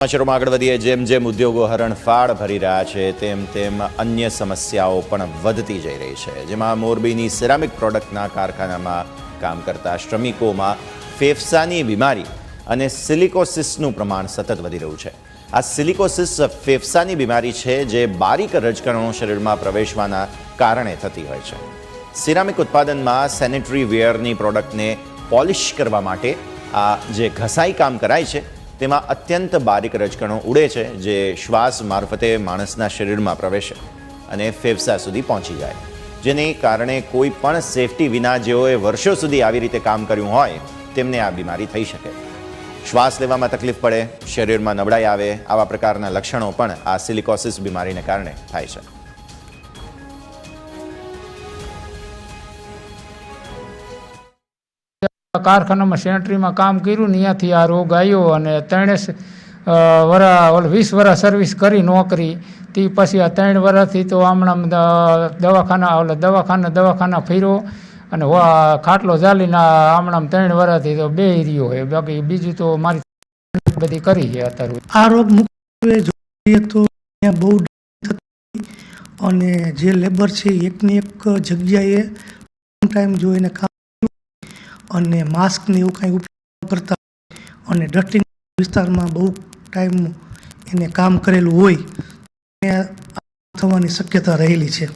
સમાચારોમાં આગળ વધીએ. જેમ જેમ ઉદ્યોગો હરણફાળ ભરી રહ્યા છે, તેમ તેમ અન્ય સમસ્યાઓ પણ વધતી જઈ રહી છે. જેમાં મોરબીની સિરામિક પ્રોડક્ટના કારખાનામાં કામ કરતા શ્રમિકોમાં ફેફસાની બીમારી અને સિલિકોસિસનું પ્રમાણ સતત વધી રહ્યું છે. આ સિલિકોસિસ ફેફસાની બીમારી છે જે બારીક રજકણો શરીરમાં પ્રવેશવાના કારણે થતી હોય છે. સિરામિક ઉત્પાદનમાં સેનેટરી વેરની પ્રોડક્ટને પોલિશ કરવા માટે આ જે ઘસાઈ કામ કરાય છે તેમાં અત્યંત બારીક રજકણો ઉડે છે, જે શ્વાસ મારફતે માણસના શરીરમાં પ્રવેશે અને ફેફસા સુધી પહોંચી જાય. જેને કારણે કોઈ પણ સેફટી વિના જેઓએ વર્ષો સુધી આવી રીતે કામ કર્યું હોય, તેમને આ બીમારી થઈ શકે. શ્વાસ લેવામાં તકલીફ પડે, શરીરમાં નબળાઈ આવે, આવા પ્રકારના લક્ષણો પણ આ સિલિકોસિસ બીમારીને કારણે થાય છે. કારખાનામાં, સેનેટરીમાં કામ કર્યું ને ત્યાંથી આ રોગ આવ્યો અને ત્રણે વરા વીસ વર્ષ સર્વિસ કરી નોકરી. તે પછી આ ત્રણ વરસથી તો હમણાં દવાખાના, ઓલે દવાખાના દવાખાના ફેર્યો અને ખાટલો ચાલીને હમણાં ત્રણ વરસથી તો બે રહ્યો હોય બાકી બીજું તો મારી બધી કરી છે અત્યારે. આ રોગ મુખ્યત્વે તો બહુ અને જે લેબર છે એકની એક જગ્યાએ ટાઈમ જોઈને કામ અને માસ્કને એવું કાંઈ ઉપયોગ કરતા અને ડસ્ટિંગ વિસ્તારમાં બહુ ટાઈમ એને કામ કરેલું હોય થવાની શક્યતા રહેલી છે.